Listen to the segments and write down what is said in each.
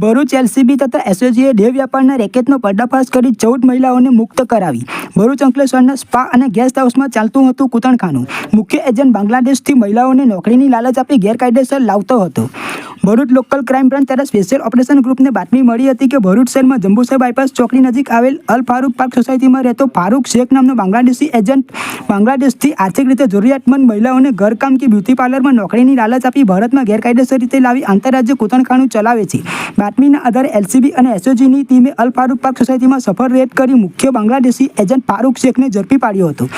Bharuch LCB તથા એસઓજીએ દેહ વ્યાપારના રેકેટનો પર્દાફાશ કરી ચૌદ મહિલાઓને મુક્ત કરાવી. ભરૂચ અંકલેશ્વરના સ્પા અને ગેસ્ટ હાઉસમાં ચાલતું હતું કૂતણખાનું. મુખ્ય એજન્ટ બાંગ્લાદેશથી મહિલાઓને નોકરીની લાલચ આપી ગેરકાયદેસર લાવતો હતો. ભરૂચ લોકલ ક્રાઇમ બ્રાન્ચ દ્વારા સ્પેશિયલ ઓપરેશન ગ્રુપને બાતમી મળી હતી કે ભરૂચ શહેરમાં જંબુસર બાયપાસ ચોકડી નજીક આવેલ અલ ફારૂક પાર્ક સોસાયટીમાં રહેતો ફારૂક શેખ નામનો બાંગ્લાદેશી એજન્ટ બાંગ્લાદેશથી આર્થિક રીતે જરૂરિયાતમંદ મહિલાઓને ઘરકામ કે બ્યુટી પાર્લરમાં નોકરીની લાલચ આપી ભારતમાં ગેરકાયદેસર રીતે લાવી આંતરરાજ્ય કૂતણખાણું ચલાવે છે. બાતમીના આધારે એલસીબી અને એસઓજીની ટીમે અલ ફારૂક પાર્ક સોસાયટીમાં સફળ રેડ કરી મુખ્ય બાંગ્લાદેશી એજન્ટ ફારૂક શેખને ઝડપી પાડ્યો હતો.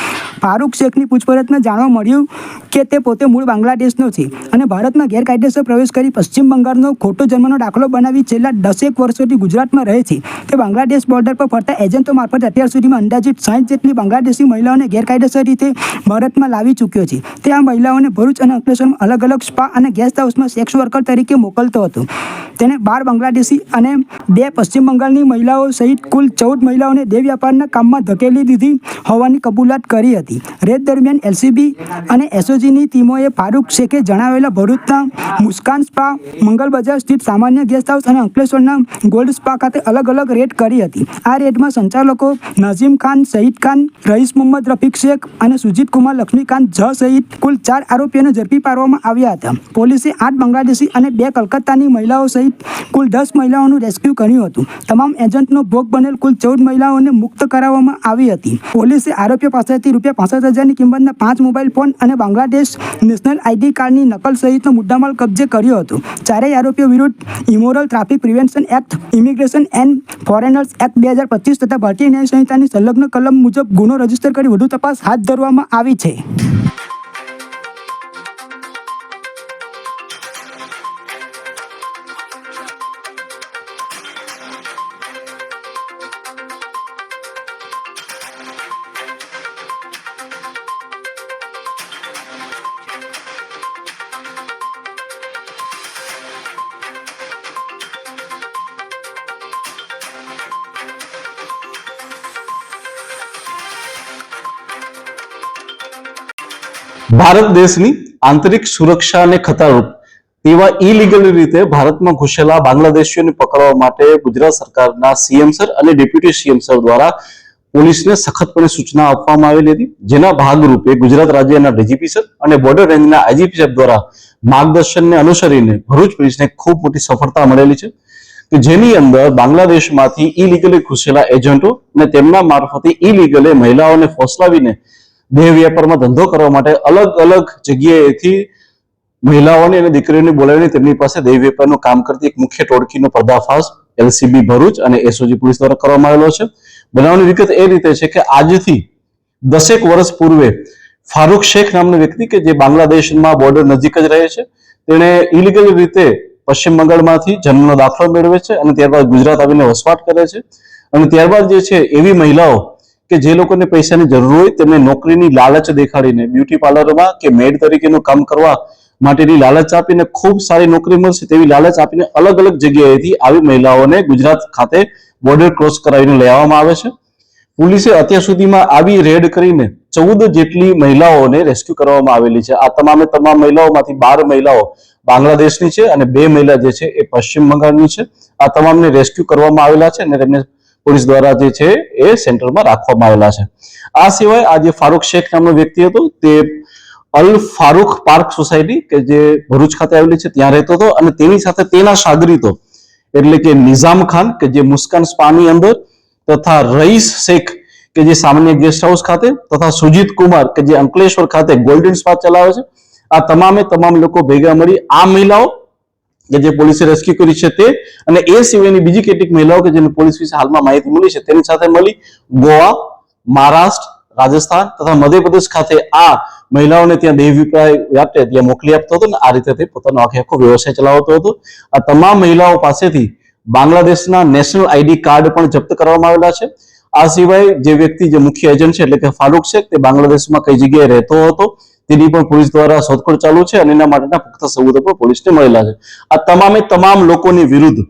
ફારૂક શેખની પૂછપરછમાં જાણવા મળ્યું કે તે પોતે મૂળ બાંગ્લાદેશનો છે અને ભારતમાં ગેરકાયદેસર પ્રવેશ કરી પશ્ચિમ બંગાળનો ખોટો જન્મનો દાખલો બનાવી છેલ્લા દસેક વર્ષોથી ગુજરાતમાં રહે છે તે બાંગ્લાદેશ બોર્ડર પર ફરતા એજન્ટો મારફત અત્યાર સુધીમાં અંદાજિત સાઠ જેટલી બાંગ્લાદેશી મહિલાઓને ગેરકાયદેસર રીતે ભારતમાં લાવી ચૂક્યો છે. તે આ મહિલાઓને ભરૂચ અને અંકલેશ્વરમાં અલગ અલગ સ્પા અને ગેસ્ટ હાઉસમાં સેક્સ વર્કર તરીકે મોકલતો હતો. તેને બાર બાંગ્લાદેશી અને બે પશ્ચિમ બંગાળની મહિલાઓ સહિત કુલ ચૌદ મહિલાઓને દેહ વ્યાપારના કામમાં ધકેલી દીધી હોવાની કબૂલાત કરી હતી. રેત દરમિયાન એલસીબી અને એસઓજીની ટીમોએ ફારૂક શેખે જણાવેલા ભરૂચના મુસ્કાન સ્પા મંગલ બજાર સ્થિત સામાન્ય ગેસ્ટ હાઉસ અને અંકલેશ્વરના ગોલ્ડ સ્પા ખાતે અલગ અલગ રેડ કરી હતી. આ રેડમાં સંચાલકો નઝીમ ખાન શહીદ ખાન, રઈસ મોહમ્મદ રફીક શેખ અને સુજીત કુમાર, લક્ષ્મીકાંત ઝ સહિત કુલ ચાર આરોપીઓને ઝડપી પાડવામાં આવ્યા હતા. પોલીસે આઠ બાંગ્લાદેશી અને બે કલકત્તાની મહિલાઓ સહિત કુલ દસ મહિલાઓનું રેસ્ક્યુ કર્યું હતું. તમામ એજન્ટનો ભોગ બનેલ કુલ ચૌદ મહિલાઓને મુક્ત કરાવવામાં આવી હતી. પોલીસે આરોપીઓ પાસેથી રૂપિયા પાસઠ હજારની કિંમતના પાંચ મોબાઈલ ફોન અને બાંગ્લાદેશ નેશનલ આઈડી કાર્ડની નકલ સહિતનો મુદ્દામાલ કબજે કર્યો હતો. ચારેય આરોપીઓ વિરુદ્ધ immoral traffic prevention act immigration and foreigners act બે હજાર પચીસ તથા ભારતીય ન્યાય સંહિતાની સંલગ્ન કલમ મુજબ ગુનો રજિસ્ટર કરી વધુ તપાસ હાથ ધરવામાં આવી છે. ભારત દેશની આંતરિક સુરક્ષાને ખતરારૂપ તેવા ઇલીગલ રીતે ભારતમાં ઘૂસેલા બાંગ્લાદેશીઓને પકડવા માટે ગુજરાત સરકારના સીએમ સર અને ડેપ્યુટી સીએમ સર દ્વારા પોલીસને સખતપણે સૂચના આપવામાં આવેલી હતી. જેના ભાગરૂપે ગુજરાત રાજ્યના ડીજીપી સર અને બોર્ડર રેન્જના આઈજીપી સાહેબ દ્વારા માર્ગદર્શનને અનુસરીને ભરૂચ પોલીસને ખૂબ મોટી સફળતા મળેલી છે કે જેની અંદર બાંગ્લાદેશમાંથી ઇલીગલી ઘૂસેલા એજન્ટો અને તેમના મારફતે ઇલીગલે મહિલાઓને ફોસલાવીને દેહ વ્યાપારમાં ધંધો કરવા માટે અલગ અલગ જગ્યાએથી મહિલાઓને અને દીકરીઓને બોલાવીને તેમની પાસે દેહ વેપારનું કામ કરતી એક મુખ્ય ટોળકીનો પર્દાફાશ એલસીબી ભરૂચ અને એસઓજી પોલીસ દ્વારા કરવામાં આવેલો છે. બનાવની વિગત એ રીતે છે કે આજથી દસેક વર્ષ પૂર્વે ફારૂક શેખ નામનો વ્યક્તિ કે જે બાંગ્લાદેશમાં બોર્ડર નજીક જ રહે છે. તેણે ઇલીગલ રીતે પશ્ચિમ બંગાળમાંથી જન્મનો દાખલો મેળવે છે અને ત્યારબાદ ગુજરાત આવીને વસવાટ કરે છે. અને ત્યારબાદ જે છે એવી મહિલાઓ કે જે લોકોને પૈસાની જરૂર હોય તેમને નોકરીની લાલચ દેખાડીને બ્યુટી પાર્લરમાં કે મેડ તરીકેનું કામ કરવા માટેની લાલચ આપીને ખૂબ સારી નોકરી મળશે તેવી લાલચ આપીને અલગ અલગ જગ્યાએથી આવી મહિલાઓને ગુજરાત ખાતે બોર્ડર ક્રોસ કરાવીને લઈ આવવામાં આવે છે. પોલીસે અત્યાર સુધીમાં આવી રેડ કરીને ચૌદ જેટલી મહિલાઓને રેસ્ક્યુ કરવામાં આવેલી છે. આ તમામે તમામ મહિલાઓમાંથી બાર મહિલાઓ બાંગ્લાદેશની છે અને બે મહિલા જે છે એ પશ્ચિમ બંગાળની છે. આ તમામને રેસ્ક્યુ કરવામાં આવેલા છે અને તેમને પોલીસ દ્વારા જે છે એ સેન્ટરમાં રાખવામાં આવેલા છે. આ સિવાય આ જે ફારૂક શેખ નામનો વ્યક્તિ હતો, તે અલ ફારૂક પાર્ક સોસાયટી કે જે ભરૂચ ખાતે આવેલી છે, ત્યાં રહેતો હતો અને તેની સાથે તેના સાગરીતો એટલે કે નિઝામ ખાન કે જે મુસ્કાન સ્પાની અંદર તથા રઈસ શેખ કે જે સામાન્ય ગેસ્ટ હાઉસ ખાતે તથા સુજીત કુમાર કે જે અંકલેશ્વર ખાતે ગોલ્ડન સ્પા ચલાવે છે. આ તમામે તમામ લોકો ભેગા મળી આ મહિલાઓ કે જે પોલીસે રેસ્ક્યુ કરી છે તે અને એ સિવાયની બીજી કેટલીક મહિલાઓ કે જેને પોલીસ વિશે હાલમાં માહિતી મળી છે તેની સાથે મળી ગોવા, મહારાષ્ટ્ર, રાજસ્થાન તથા મધ્યપ્રદેશ ખાતે આ મહિલાઓને ત્યાં દેહ વિપ્રાય વ્યાપે ત્યાં મોકલી આપતો હતો ને આ રીતે તે પોતાનો આખે આખો વ્યવસાય ચલાવતો હતો. આ તમામ મહિલાઓ પાસેથી બાંગ્લાદેશના નેશનલ આઈડી કાર્ડ પણ જપ્ત કરવામાં આવેલા છે. આ સિવાય જે વ્યક્તિ, જે મુખ્ય એજન્ટ છે એટલે કે ફારૂક શેખ, તે બાંગ્લાદેશમાં કઈ જગ્યાએ રહેતો હતો તેની પણ પોલીસ દ્વારા શોધખોળ ચાલુ છે અને એના માટેના પુખ્ત સબૂતો પણ પોલીસને મળેલા છે. આ તમામે તમામ લોકોની વિરુદ્ધ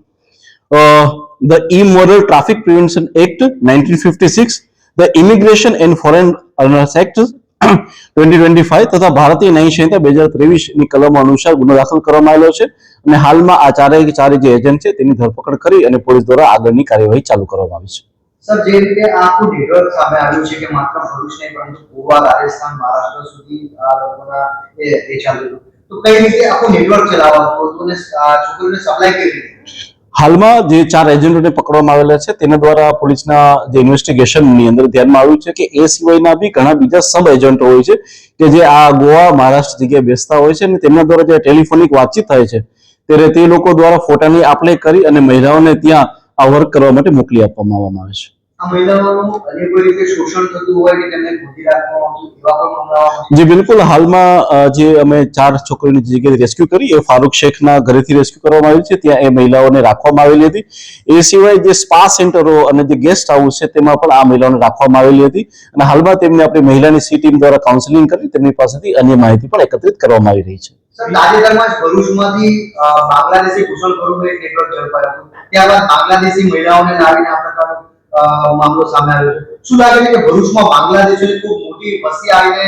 the immoral act prevention act 1956 the immigration and foreign earners act twenty twenty five તથા ભારતીય ન્યાય સંહિતા બે હજાર ત્રેવીસની કલમો અનુસાર ગુનો દાખલ કરવામાં આવેલો છે અને હાલમાં આ ચારેય ચારે જે એજન્ટ છે તેની ધરપકડ કરી અને પોલીસ દ્વારા આગળની કાર્યવાહી ચાલુ કરવામાં આવી છે. સર, જે રીતે આખું નેટવર્ક સામે આવ્યું છે કે માત્ર ભરૂચ નહીં, પરંતુ ગોવા, રાજસ્થાન, મહારાષ્ટ્ર સુધી આ લોકોના એ એ ચાલ્યું તો કઈ રીતે આખું નેટવર્ક ચલાવવાનું હતું? છોકરીઓને સપ્લાય કેવી રીતે હાલમાં જે ચાર એજન્ટોને પકડવામાં આવેલા છે, તેના દ્વારા પોલીસના જે ઇન્વેસ્ટિગેશનની અંદર ધ્યાનમાં આવ્યું છે કે એ સિવાયના બી ઘણા બીજા સબ એજન્ટો હોય છે કે જે આ ગોવા, મહારાષ્ટ્ર જગ્યાએ બેસતા હોય છે અને તેમના દ્વારા જે ટેલિફોનિક વાતચીત થાય છે, ત્યારે તે લોકો દ્વારા ફોટાની આપલે કરી અને મહિલાઓને ત્યાં આ વર્ક કરવા માટે મોકલી આપવામાં આવવામાં આવે છે. જી બિલકુલ. હાલમાં જે અમે ચાર છોકરીઓની જગ્યાએ રેસ્ક્યુ કરી એ ફારૂક શેખના ઘરેથી રેસ્ક્યુ કરવામાં આવી છે. ત્યાં એ મહિલાઓને રાખવામાં આવેલી હતી. એ સિવાય જે સ્પા સેન્ટરો અને જે ગેસ્ટ હાઉસ છે તેમાં પણ આ મહિલાઓને રાખવામાં આવેલી હતી. અને હાલમાં તેમને આપણી મહિલાની સી ટીમ દ્વારા કાઉન્સેલિંગ કરી તેમની પાસેથી અન્ય માહિતી પણ એકત્રિત કરવામાં આવી રહી છે. સર, તાજેતરમાં જ ભરૂચમાંથી બાંગ્લાદેશી બાંગ્લાદેશી ઘૂસણખોરોનું એક નેટવર્ક ઝડપાયું હતું. ત્યારબાદ બાંગ્લાદેશી મહિલાઓને લાવીને આ પ્રકારનો મામલો સામે આવ્યો છે. શું લાગે છે કે ભરૂચમાં બાંગ્લાદેશીની ખૂબ મોટી વસ્તી આવીને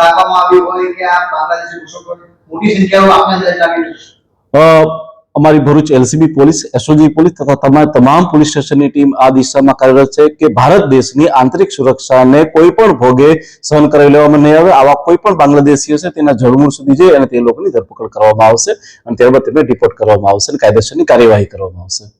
રાખવામાં આવી હોય કે આ બાંગ્લાદેશી કુશળ મોટી સંખ્યાઓ આપણે અંદાજ લાગી અમારી Bharuch LCB police, SOG police તથા તમામ તમામ પોલીસ સ્ટેશનની ટીમ આ દિશામાં કાર્યરત છે કે ભારત દેશની આંતરિક સુરક્ષાને કોઈ પણ ભોગે સહન કરાવી લેવામાં નહીં આવે. આવા કોઈ પણ બાંગ્લાદેશીઓ છે તેના જળમૂળ સુધી જઈ અને તે લોકોની ધરપકડ કરવામાં આવશે અને ત્યારબાદ તેમને ડિપોર્ટ કરવામાં આવશે અને કાયદેસરની કાર્યવાહી કરવામાં આવશે.